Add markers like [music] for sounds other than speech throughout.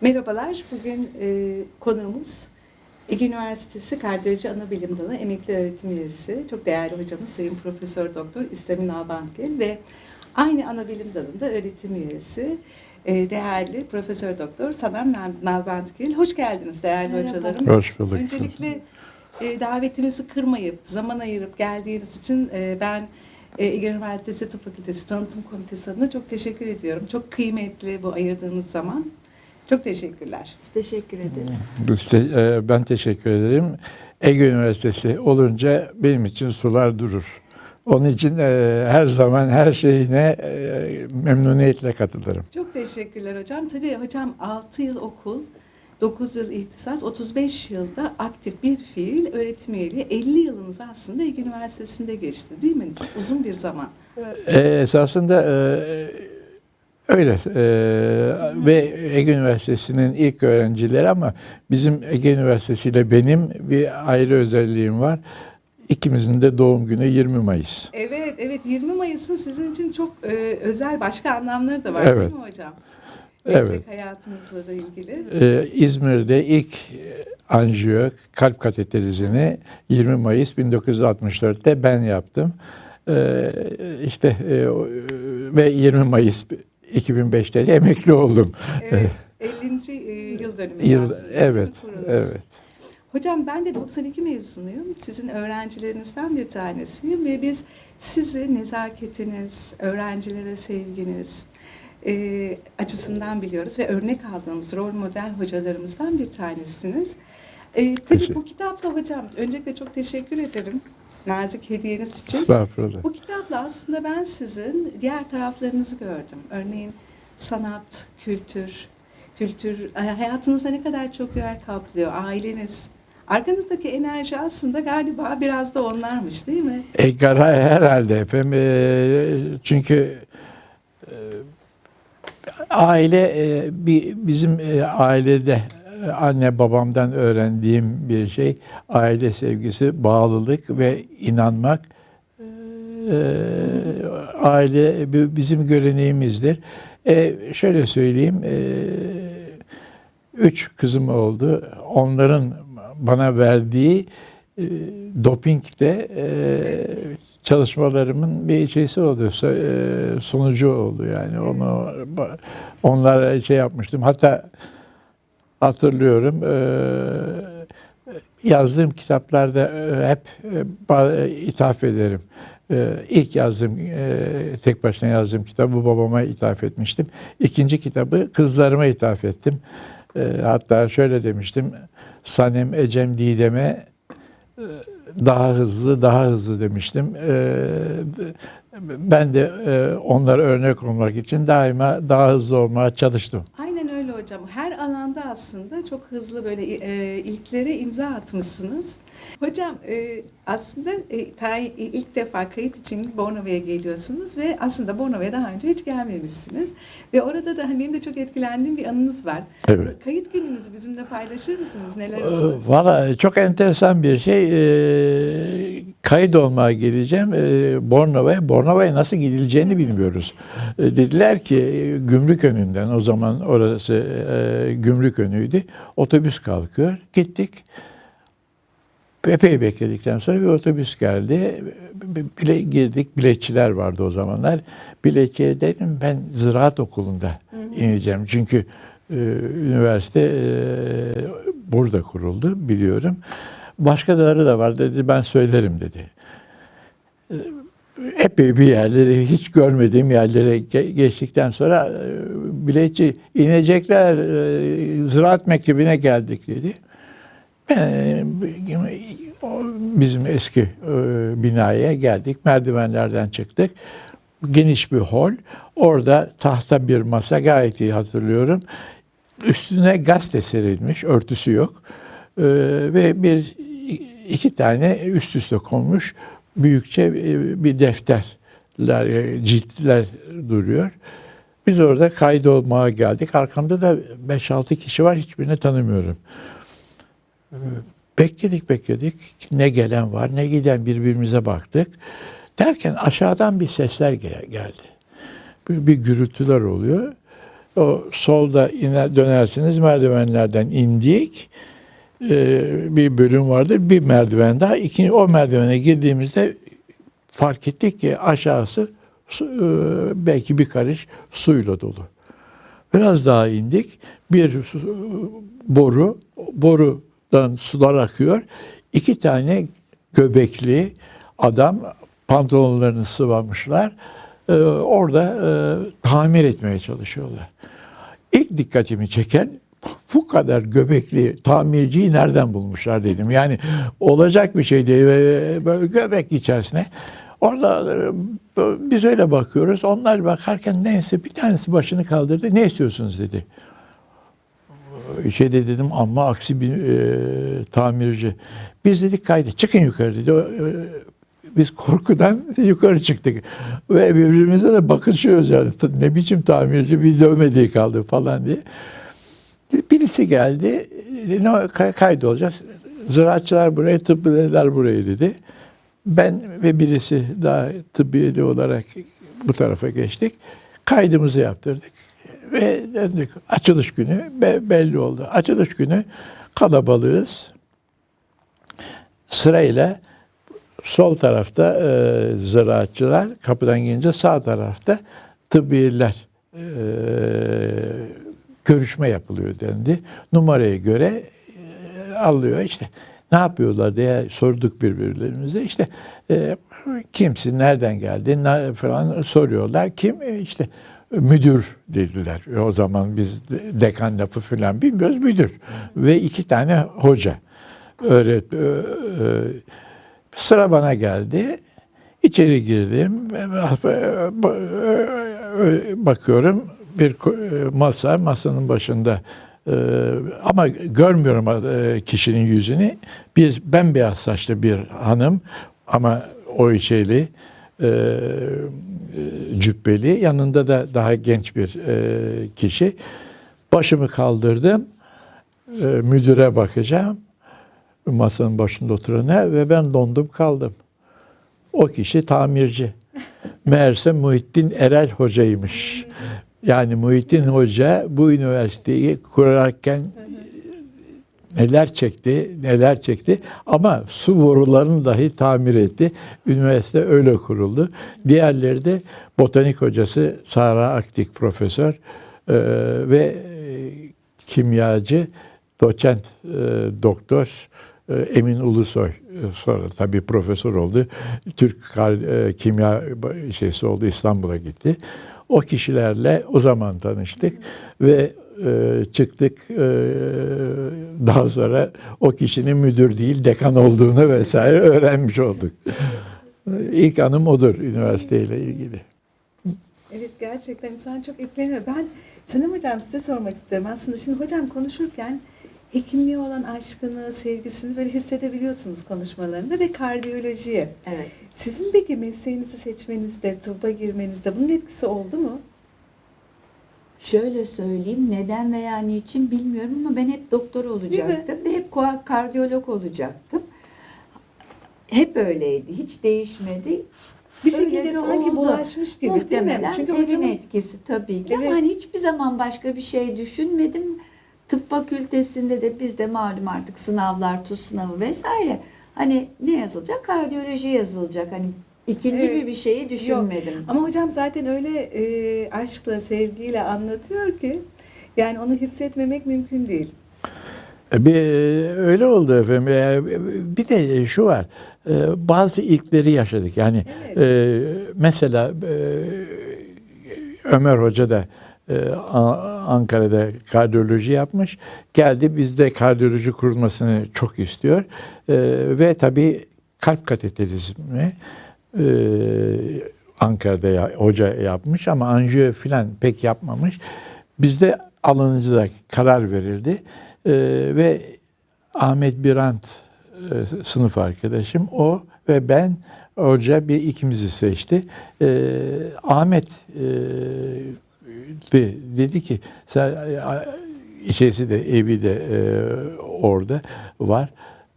Merhabalar, bugün e, konuğumuz Ege Üniversitesi Kardiyoloji Anabilim Dalı emekli öğretim üyesi, çok değerli hocamız Sayın Profesör Doktor İstemin Albankgil ve aynı anabilim dalında öğretim üyesi e, değerli Profesör Doktor Sanem Nalbantgil. Hoş geldiniz değerli Merhaba. hocalarım. Hoş bulduk. Öncelikle e, davetinizi kırmayıp, zaman ayırıp geldiğiniz için e, ben e, Ege Üniversitesi Tıp Fakültesi Tanıtım Komitesi adına çok teşekkür ediyorum. Çok kıymetli bu ayırdığınız zaman. Çok teşekkürler. Biz teşekkür ederiz. Biz de- e, ben teşekkür ederim. Ege Üniversitesi olunca benim için sular durur. Onun için e, her zaman her şeyine e, memnuniyetle katılırım. Çok teşekkürler hocam. Tabii hocam 6 yıl okul, 9 yıl ihtisas, 35 yılda aktif bir fiil öğretim üyeliği. 50 yılınız aslında Ege Üniversitesi'nde geçti değil mi? Uzun bir zaman. E, esasında e, öyle E, ve Ege Üniversitesi'nin ilk öğrencileri ama bizim Ege Üniversitesi ile benim bir ayrı özelliğim var. İkimizin de doğum günü 20 Mayıs. Evet, evet 20 Mayıs'ın sizin için çok e, özel başka anlamları da var Evet. değil mi hocam? Meslek Evet. hayatınızla da ilgili. Ee, İzmir'de ilk anjiyo kalp kateterizini 20 Mayıs 1964'te ben yaptım. Ee, işte e, ve 20 Mayıs 2005'te de emekli oldum. Evet, 50. e, yıl dönümü. Yıl, evet, evet. Hocam ben de 92 mezunuyum. Sizin öğrencilerinizden bir tanesiyim ve biz sizi nezaketiniz, öğrencilere sevginiz e, açısından biliyoruz ve örnek aldığımız rol model hocalarımızdan bir tanesiniz. E, tabii bu kitapla hocam öncelikle çok teşekkür ederim nazik hediyeniz için. Estağfurullah. Bu kitapla aslında ben sizin diğer taraflarınızı gördüm. Örneğin sanat, kültür, kültür e, hayatınızda ne kadar çok yer kaplıyor. Aileniz. Arkanızdaki enerji aslında galiba biraz da onlarmış değil mi? E, garay herhalde efendim. E, çünkü e, aile e, bizim e, ailede anne babamdan öğrendiğim bir şey aile sevgisi, bağlılık ve inanmak. E, aile bi- bizim göreneğimizdir. E, şöyle söyleyeyim. E, üç kızım oldu. Onların bana verdiği e, doping de e, çalışmalarımın bir şeysi oldu, e, sonucu oldu yani. Onu onlara şey yapmıştım. Hatta hatırlıyorum yazdığım kitaplarda hep ithaf ederim. İlk yazdığım, tek başına yazdığım kitabı babama ithaf etmiştim. İkinci kitabı kızlarıma ithaf ettim. Hatta şöyle demiştim, Sanem, Ecem, Didem'e daha hızlı, daha hızlı demiştim. Ben de onlara örnek olmak için daima daha hızlı olmaya çalıştım. Aynen öyle hocam. Her alanda aslında çok hızlı böyle e, ilklere imza atmışsınız. Hocam e, aslında e, ta- ilk defa kayıt için Bornova'ya geliyorsunuz ve aslında Bornova'ya daha önce hiç gelmemişsiniz. Ve orada da hani benim de çok etkilendiğim bir anınız var. Evet. Kayıt gününüzü bizimle paylaşır mısınız? Neler Ee, oldu? Valla çok enteresan bir şey. Ee, kayıt olmaya geleceğim. Ee, Bornova'ya. Bornova'ya nasıl gidileceğini bilmiyoruz. Ee, dediler ki e, gümrük önünden o zaman orası e, gümrük önüydü. Otobüs kalkıyor. Gittik. Epey bekledikten sonra bir otobüs geldi. Bile, girdik. Biletçiler vardı o zamanlar. Biletçiye dedim ben ziraat okulunda ineceğim. Çünkü e, üniversite e, burada kuruldu biliyorum. Başkaları da var dedi ben söylerim dedi. E, Epey bir yerleri hiç görmediğim yerlere ge- geçtikten sonra e, biletçi inecekler e, ziraat mektebine geldik dedi. Ben, o bizim eski e, binaya geldik. Merdivenlerden çıktık. Geniş bir hol. Orada tahta bir masa gayet iyi hatırlıyorum. Üstüne gazete serilmiş, örtüsü yok. E, ve bir iki tane üst üste konmuş büyükçe e, bir defterler, e, ciltler duruyor. Biz orada kaydolmaya geldik. Arkamda da 5-6 kişi var. Hiçbirini tanımıyorum. Bekledik bekledik. Ne gelen var ne giden birbirimize baktık. Derken aşağıdan bir sesler gel- geldi. Bir, bir gürültüler oluyor. O solda iner, dönersiniz merdivenlerden indik. Ee, bir bölüm vardır. Bir merdiven daha. İkinci, o merdivene girdiğimizde fark ettik ki aşağısı e, belki bir karış suyla dolu. Biraz daha indik. Bir su- boru, borudan sular akıyor. İki tane göbekli adam pantolonlarını sıvamışlar. Ee, orada e, tamir etmeye çalışıyorlar. İlk dikkatimi çeken bu kadar göbekli tamirciyi nereden bulmuşlar dedim. Yani olacak bir şey değil. Böyle göbek içerisine. Orada e, biz öyle bakıyoruz. Onlar bakarken neyse bir tanesi başını kaldırdı. Ne istiyorsunuz dedi. Şey de dedim ama aksi bir e, tamirci. Biz dedik kaydı çıkın yukarı dedi. E, biz korkudan [laughs] yukarı çıktık. Ve birbirimize de bakışıyoruz yani. Ne biçim tamirci bir dövmediği kaldı falan diye. Birisi geldi. Ne kay- kaydolacağız. Ziraatçılar buraya, tıbbiyeler buraya dedi. Ben ve birisi daha tıbbiyeli olarak bu tarafa geçtik. Kaydımızı yaptırdık. Ve döndük. Açılış günü be- belli oldu. Açılış günü kalabalığız. Sırayla sol tarafta e, ziraatçılar, kapıdan gelince sağ tarafta tıbbiyeler e, görüşme yapılıyor dendi. Numaraya göre e, alıyor işte. Ne yapıyorlar diye sorduk birbirlerimize. İşte e, kimsin, nereden geldin falan soruyorlar. Kim? E, işte müdür dediler. E, O zaman biz de- dekan lafı falan bilmiyoruz. Müdür. Ve iki tane hoca. Öğret, ö- ö- sıra bana geldi. İçeri girdim. Bakıyorum bir ko- masa, masanın başında e, ama görmüyorum e, kişinin yüzünü. Bir bembeyaz saçlı bir hanım ama o içeli e, e, cübbeli. Yanında da daha genç bir e, kişi. Başımı kaldırdım. E, müdüre bakacağım. Masanın başında oturana ve ben dondum kaldım. O kişi tamirci. Meğerse Muhittin Erel hocaymış. Yani Muhittin Hoca bu üniversiteyi kurarken neler çekti, neler çekti ama su borularını dahi tamir etti. Üniversite öyle kuruldu. Diğerleri de botanik hocası Sara Aktik profesör e, ve e, kimyacı doçent e, doktor Emin Ulusoy sonra tabii profesör oldu. Türk kimya şeysi oldu İstanbul'a gitti. O kişilerle o zaman tanıştık ve e, çıktık. E, daha sonra o kişinin müdür değil dekan olduğunu vesaire öğrenmiş olduk. İlk anım odur üniversiteyle ilgili. Evet gerçekten insan çok etkileniyor. Ben Sanem Hocam size sormak istiyorum. Aslında şimdi hocam konuşurken hekimliğe olan aşkını, sevgisini böyle hissedebiliyorsunuz konuşmalarında ve kardiyolojiye. Evet. Sizin peki mesleğinizi seçmenizde, tıbba girmenizde bunun etkisi oldu mu? Şöyle söyleyeyim neden veya niçin bilmiyorum ama ben hep doktor olacaktım ve hep kardiyolog olacaktım. Hep öyleydi. Hiç değişmedi. Bir Öyle şekilde de sanki oldu. bulaşmış gibi değil mi? Muhtemelen Çünkü evin hocamın etkisi tabii ki Evet. ama hani hiçbir zaman başka bir şey düşünmedim. Tıp fakültesinde de bizde malum artık sınavlar, tuz sınavı vesaire. Hani ne yazılacak? Kardiyoloji yazılacak. Hani ikinci Evet. bir bir şeyi düşünmedim. Ama hocam zaten öyle e, aşkla, sevgiyle anlatıyor ki yani onu hissetmemek mümkün değil. E, Bir, öyle oldu efendim. E, Bir de şu var. e, Bazı ilkleri yaşadık. Yani Evet. e, mesela e, Ömer Hoca da e, Ankara'da kardiyoloji yapmış. Geldi bizde kardiyoloji kurulmasını çok istiyor. E, Ve tabii kalp kateterizmi e, Ankara'da hoca yapmış ama anjiyo filan pek yapmamış. Bizde alınıcıda karar verildi. E, ve Ahmet Birant e, sınıf arkadaşım o ve ben hoca bir ikimizi seçti. E, Ahmet e, de- dedi ki sen içerisi de evi de e, orada var.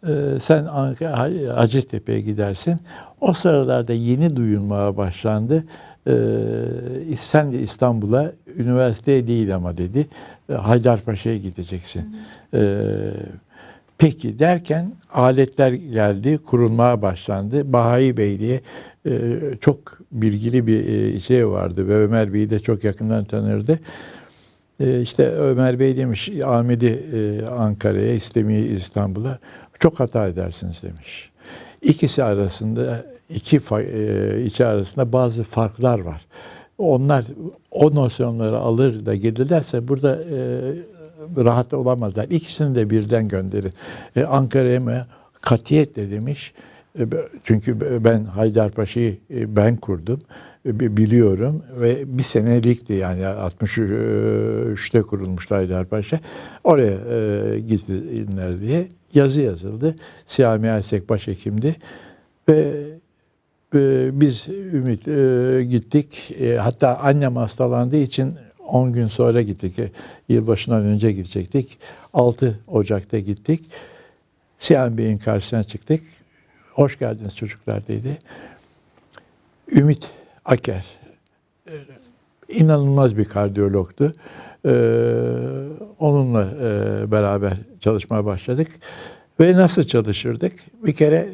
E, sen Hacettepe'ye gidersin. O sıralarda yeni duyulmaya başlandı. e, sen de İstanbul'a üniversiteye değil ama dedi e, Haydarpaşa'ya gideceksin. E, peki derken aletler geldi, kurulmaya başlandı. Bahai Bey diye e, çok bilgili bir e, şey vardı ve Ömer Bey'i de çok yakından tanırdı. E, işte Ömer Bey demiş Ahmet'i e, Ankara'ya, İstemi'yi İstanbul'a çok hata edersiniz demiş. İkisi arasında iki e, içi arasında bazı farklar var. Onlar o nosyonları alır da gelirlerse burada e, rahat olamazlar. İkisini de birden gönderin. E, Ankara'ya mı katiyetle demiş. E, Çünkü be- ben Haydarpaşa'yı e, ben kurdum. E, bi- Biliyorum ve bir senelikti yani 63'te kurulmuştu Haydarpaşa. Oraya e, gitsinler diye yazı yazıldı. Siyami Ersek başhekimdi. Ve e, biz Ümit e, gittik. E, hatta annem hastalandığı için 10 gün sonra gittik. E, Yılbaşından önce gidecektik. 6 Ocak'ta gittik. Siyami Bey'in karşısına çıktık. Hoş geldiniz çocuklar dedi. Ümit Aker. e, inanılmaz bir kardiyologtu. E, onunla beraber çalışmaya başladık. Ve nasıl çalışırdık? Bir kere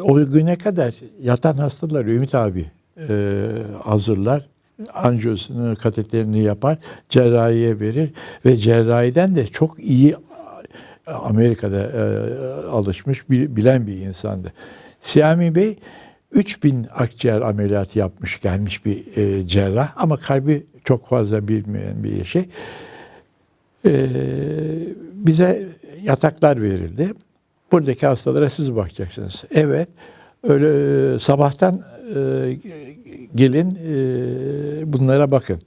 o güne kadar yatan hastalar Ümit abi e, hazırlar. Anjiyosunu, kateterini yapar, cerrahiye verir ve cerrahiden de çok iyi Amerika'da e, alışmış, bi- bilen bir insandı. Siyami Bey 3000 akciğer ameliyatı yapmış gelmiş bir e, cerrah ama kalbi çok fazla bilmeyen bir şey. E, bize yataklar verildi. Buradaki hastalara siz bakacaksınız. Evet. Öyle e, sabahtan e, gelin e, bunlara bakın.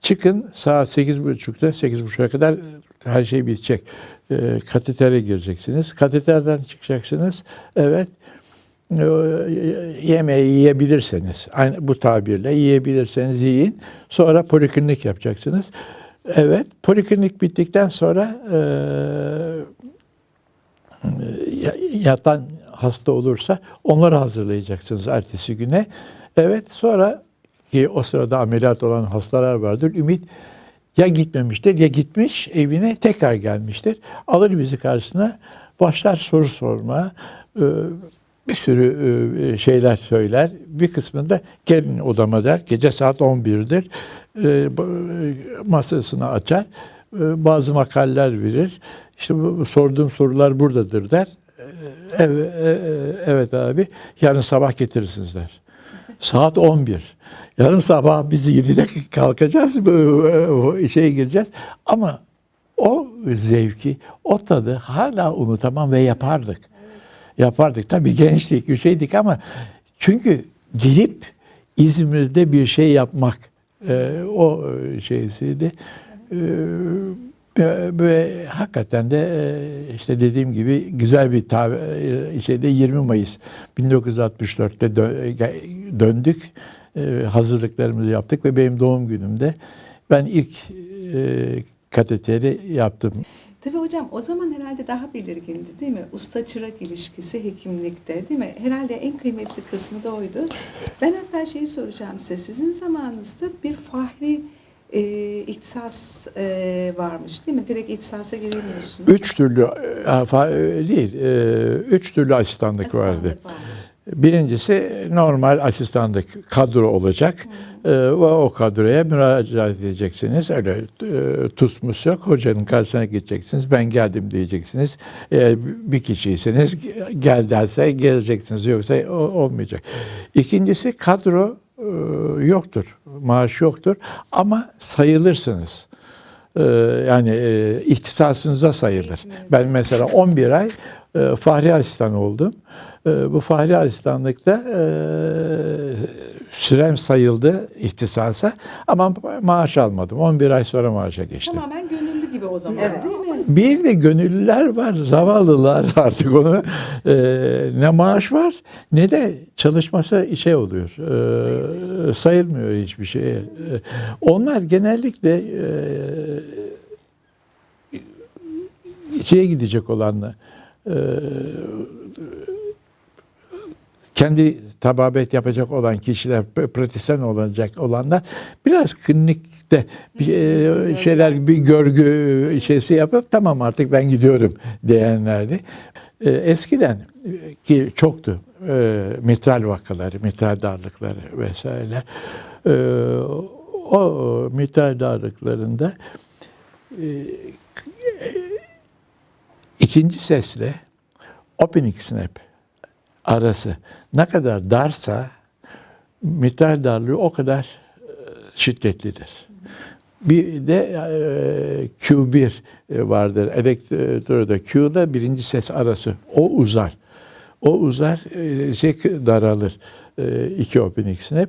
Çıkın saat sekiz buçukta, sekiz buçuğa kadar her şey bitecek. E, katetere gireceksiniz. Kateterden çıkacaksınız. Evet. E, yemeği yiyebilirseniz, aynı bu tabirle yiyebilirseniz yiyin. Sonra poliklinik yapacaksınız. Evet, poliklinik bittikten sonra e, ya- yatan hasta olursa onları hazırlayacaksınız ertesi güne. Evet sonra ki o sırada ameliyat olan hastalar vardır. Ümit ya gitmemiştir ya gitmiş evine tekrar gelmiştir. Alır bizi karşısına başlar soru sorma. Ee, bir sürü e, şeyler söyler. Bir kısmında gelin odama der. Gece saat 11'dir. Ee, bu- masasını açar. Bazı makaleler verir. İşte sorduğum sorular buradadır der. Ee, Evet, evet abi. Yarın sabah getirirsiniz der. Saat 11. Yarın sabah biz 7'de kalkacağız, bu şeye gireceğiz. Ama o zevki, o tadı hala unutamam ve yapardık. Yapardık. Tabii gençtik, bir şeydik ama çünkü gelip İzmir'de bir şey yapmak e, o şeysiydi. E, ve- hakikaten de e, işte dediğim gibi güzel bir e, şeyde 20 Mayıs 1964'te dö- ge- döndük. E, hazırlıklarımızı yaptık ve benim doğum günümde ben ilk kateteri yaptım. Tabii hocam o zaman herhalde daha belirgindi değil mi? Usta çırak ilişkisi hekimlikte değil mi? Herhalde en kıymetli kısmı da oydu. Ben hatta şeyi soracağım size. Sizin zamanınızda bir fahri e, ihtisas e, varmış değil mi? Direkt ihtisasa giremiyorsunuz. Üç türlü e, e, değil, e, üç türlü asistanlık vardı. Asistanlık vardı. Birincisi normal asistanlık kadro olacak Ee, ve o kadroya müracaat edeceksiniz. Öyle e, tusmus yok. Hocanın karşısına gideceksiniz. Ben geldim diyeceksiniz. Eğer bir kişiyseniz gel derse geleceksiniz. Yoksa o, olmayacak. İkincisi kadro e, yoktur. Maaş yoktur. Ama sayılırsınız. Ee, yani e, ihtisasınıza sayılır. Ben mesela 11 ay e, fahri asistan oldum. E, bu fahri asistanlıkta e, sürem sayıldı ihtisasa ama maaş almadım. 11 ay sonra maaşa geçtim. Tamamen gönüllü gibi o zaman Evet. değil mi? Bir de gönüllüler var, zavallılar [laughs] artık onu e, ne maaş var ne de çalışması şey oluyor, e, sayılmıyor hiçbir şey. E, onlar genellikle e, şeye gidecek olanla e, kendi tababet yapacak olan kişiler, pratisyen olacak olanlar biraz klinikte bir e, şeyler bir görgü şeysi yapıp tamam artık ben gidiyorum diyenlerdi. E, eskiden e, ki çoktu e, mitral vakaları, mitral darlıkları vesaire. E, o mitral darlıklarında e, ikinci sesle opening snap arası ne kadar darsa mitral darlığı o kadar e, şiddetlidir. Bir de e, Q1 vardır. Elektroda Q'da birinci ses arası. O uzar. O uzar, e, şey daralır. E, iki opening snap.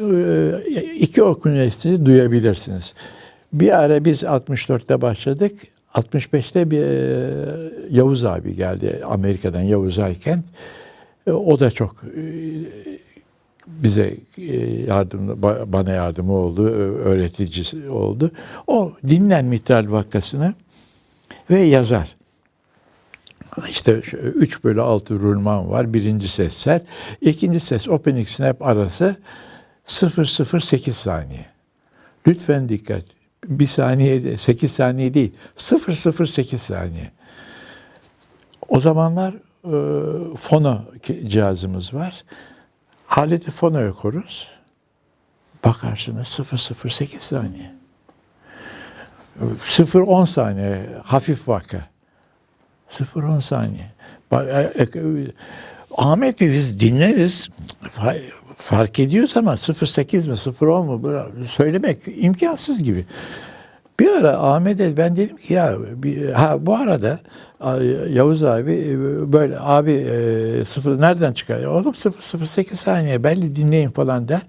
E, iki opening snap'i duyabilirsiniz. Bir ara biz 64'te başladık. 65'te bir e, Yavuz abi geldi Amerika'dan Yavuz Aykent. E, O da çok e, bize e, yardım ba- bana yardımı oldu, öğreticisi oldu. O dinler mitral vakasını ve yazar. İşte 3 bölü 6 rulman var. Birinci ses ser. ikinci ses opening snap arası 008 saniye. Lütfen dikkat. Bir saniye, de- 8 saniye değil. 008 saniye. O zamanlar e, fono cihazımız var. Aleti fonoya koruz. Bakarsınız 008 saniye. 0-10 saniye hafif vaka. 0-10 saniye. E- e- Ahmet biz dinleriz. Fa- Fark ediyoruz ama 0-8 mi 0-10 mu söylemek imkansız gibi. Bir ara Ahmet'e ben dedim ki ya bir, ha bu arada Yavuz abi e, böyle abi e, sıfır nereden çıkar? Oğlum 008 saniye belli dinleyin falan der.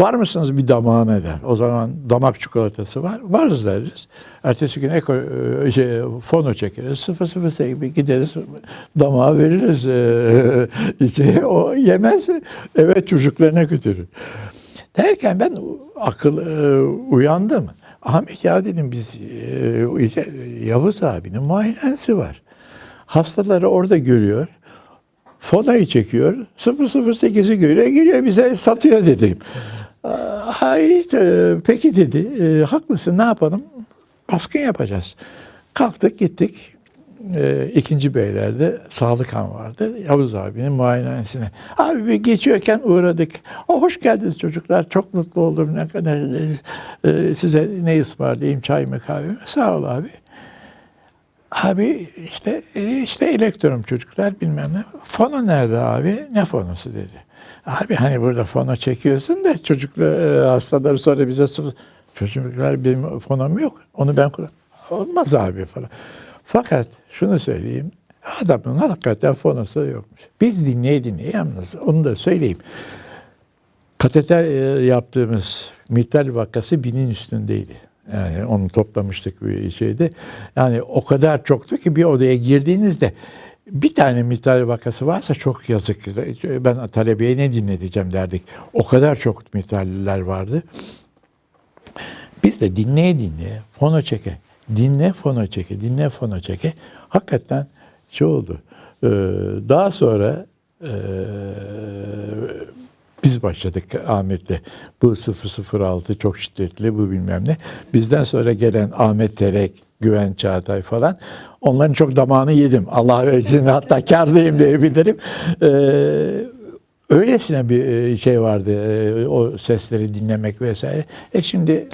Var mısınız bir damağına der. O zaman damak çikolatası var. Varız deriz. Ertesi gün eko, e, şey, fono çekeriz. 008 bir gideriz damağa veririz. E, [laughs] şey, o yemez. Evet çocuklarına götürür. Derken ben akıl e, uyandım. Ahmet ya dedim biz e, Yavuz abinin muayenesi var. Hastaları orada görüyor. Fonayı çekiyor. 008'i görüyor. Geliyor bize satıyor dedim. Hayır peki dedi. E, haklısın ne yapalım? Baskın yapacağız. Kalktık gittik. E, ikinci beylerde sağlık han vardı. Yavuz abinin muayenehanesine. Abi geçiyorken uğradık. O hoş geldiniz çocuklar. Çok mutlu oldum. Ne kadar e, size ne ısmarlayayım? Çay mı kahve mi? Sağ ol abi. Abi işte e, işte elektron çocuklar bilmem ne. Fono nerede abi? Ne fonosu dedi. Abi hani burada fono çekiyorsun da çocuklar e, hastaları sonra bize. Çocuklar benim fonom yok. Onu ben kullan. Olmaz abi falan. Fakat şunu söyleyeyim. Adamın hakikaten fonosu yokmuş. Biz dinleye dinleye yalnız onu da söyleyeyim. Kateter e, yaptığımız mitral vakası binin üstündeydi. Yani onu toplamıştık bir şeyde. Yani o kadar çoktu ki bir odaya girdiğinizde bir tane mitral vakası varsa çok yazık. Ben talebeye ne dinleteceğim derdik. O kadar çok mitraller vardı. Biz de dinleye dinleye, fono çeke, dinle fono çeke, dinle fono çeke. Hakikaten şey oldu. Ee, daha sonra e, biz başladık Ahmet'le. Bu 006 çok şiddetli, bu bilmem ne. Bizden sonra gelen Ahmet Terek, Güven Çağatay falan. Onların çok damağını yedim. Allah için hatta kârdayım diyebilirim. Ee, öylesine bir e, şey vardı. e, O sesleri dinlemek vesaire. E şimdi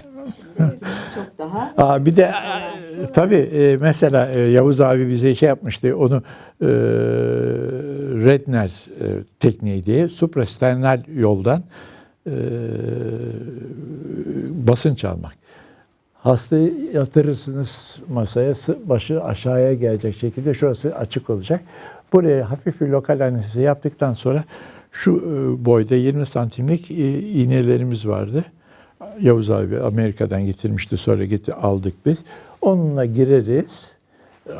Çok daha Aa, bir de e, tabii e, mesela e, Yavuz abi bize şey yapmıştı. Onu e, Redner e, tekniği diye suprasternal yoldan e, basınç almak. Hastayı yatırırsınız masaya, başı aşağıya gelecek şekilde şurası açık olacak. Buraya hafif bir lokal anestezi yaptıktan sonra şu e, boyda 20 santimlik e, iğnelerimiz vardı. Yavuz abi Amerika'dan getirmişti sonra gitti aldık biz. Onunla gireriz.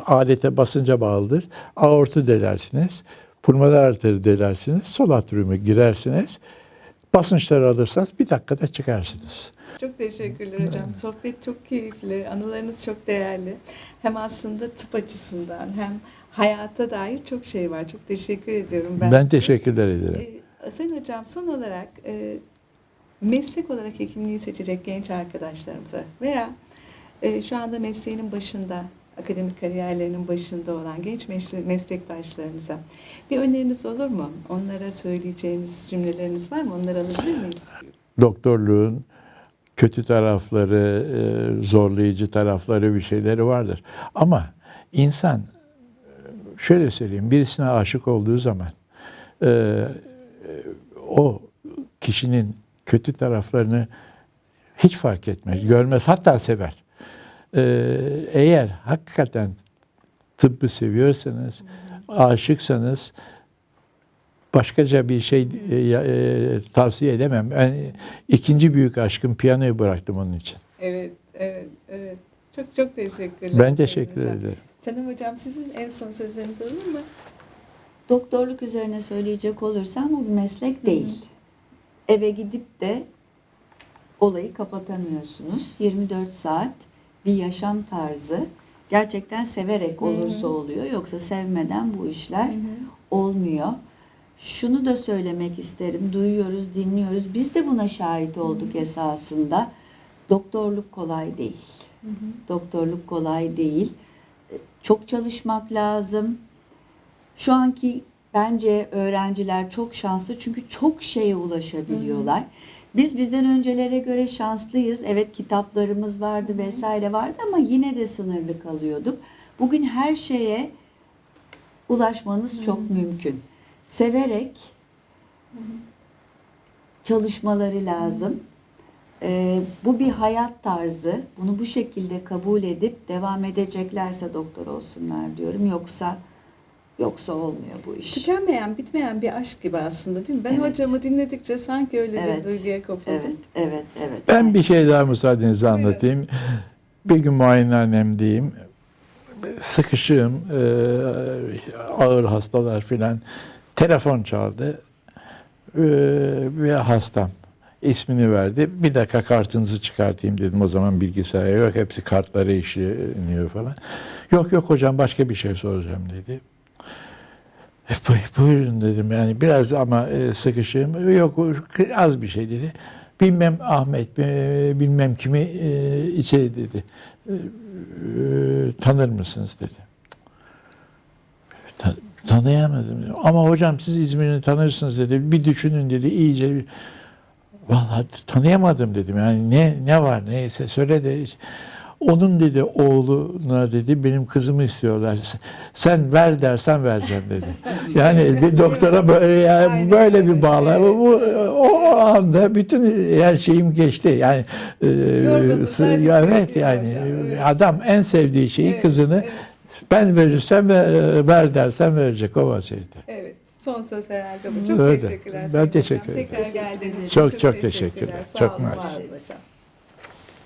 Alete basınca bağlıdır. Aortu delersiniz. Pulmoner arteri delersiniz. Sol atriumu girersiniz. Basınçları alırsanız bir dakikada çıkarsınız. Çok teşekkürler hocam. Sohbet çok keyifli, anılarınız çok değerli. Hem aslında tıp açısından hem hayata dair çok şey var. Çok teşekkür ediyorum ben, Ben size. teşekkürler ederim. Ee, Sayın Hocam son olarak e, meslek olarak hekimliği seçecek genç arkadaşlarımıza veya e, şu anda mesleğinin başında, akademik kariyerlerinin başında olan genç mesle- meslektaşlarımıza bir öneriniz olur mu? Onlara söyleyeceğiniz cümleleriniz var mı? Onları alabilir miyiz? doktorluğun kötü tarafları, e, zorlayıcı tarafları bir şeyleri vardır. Ama insan şöyle söyleyeyim, birisine aşık olduğu zaman e, e, o kişinin kötü taraflarını hiç fark etmez, görmez, hatta sever. E, eğer hakikaten tıbbı seviyorsanız, aşıksanız başkaca bir şey e, e, tavsiye edemem. Ben ikinci büyük aşkım piyanoyu bıraktım onun için. Evet, evet, evet. Çok çok teşekkürler. Ben teşekkür Hocam. ederim. Senem Hocam sizin en son sözleriniz olur mu? Doktorluk üzerine söyleyecek olursam bu bir meslek değil. Eve gidip de olayı kapatamıyorsunuz. 24 saat bir yaşam tarzı. Gerçekten severek olursa oluyor. Yoksa sevmeden bu işler olmuyor. Şunu da söylemek isterim. Duyuyoruz, dinliyoruz. Biz de buna şahit olduk esasında. Doktorluk kolay değil. Doktorluk kolay değil. Çok çalışmak lazım. Şu anki bence öğrenciler çok şanslı çünkü çok şeye ulaşabiliyorlar. Biz bizden öncelere göre şanslıyız. Evet kitaplarımız vardı vesaire vardı ama yine de sınırlı kalıyorduk. Bugün her şeye ulaşmanız çok mümkün. Severek çalışmaları lazım. Ee, bu bir hayat tarzı. Bunu bu şekilde kabul edip devam edeceklerse doktor olsunlar diyorum. Yoksa yoksa olmuyor bu iş. Tükenmeyen, bitmeyen bir aşk gibi aslında değil mi? Ben Evet. hocamı dinledikçe sanki öyle Evet. bir duyguya kapıldım. Evet, evet, evet. Ben bir şey daha müsaadenizle anlatayım. Bir gün muayenehanemdeyim. Sıkışığım, e, ağır hastalar filan. Telefon çaldı. E, bir hastam ismini verdi. Bir dakika kartınızı çıkartayım dedim. O zaman bilgisayar yok. Hepsi kartlara işleniyor falan. Yok yok hocam başka bir şey soracağım dedi. Bu- Buyurun dedim yani biraz ama e, sıkışığım. Yok az bir şey dedi. Bilmem Ahmet, e, bilmem kimi e, içeri dedi. Tanır mısınız dedi. Ta- tanıyamadım. dedim. Ama hocam siz İzmir'i tanırsınız dedi. Bir düşünün dedi iyice. Vallahi tanıyamadım dedim. Yani ne ne var neyse söyle de onun dedi oğluna dedi benim kızımı istiyorlar. Sen ver dersen vereceğim dedi. [laughs] Yani bir doktora böyle, yani böyle öyle. bir bağlar. Bu, o anda bütün her şeyim geçti. Yani e, evet yani evet. adam en sevdiği şeyi Evet, kızını evet. ben verirsem ve e, ver dersem verecek o vaziyette. Evet. Son söz herhalde bu. Çok Öyle. teşekkürler. Ben teşekkür Hocam. Tekrar ederim. geldiniz. Çok, çok teşekkürler. Sağ Çok olun, mersi. var olun hocam.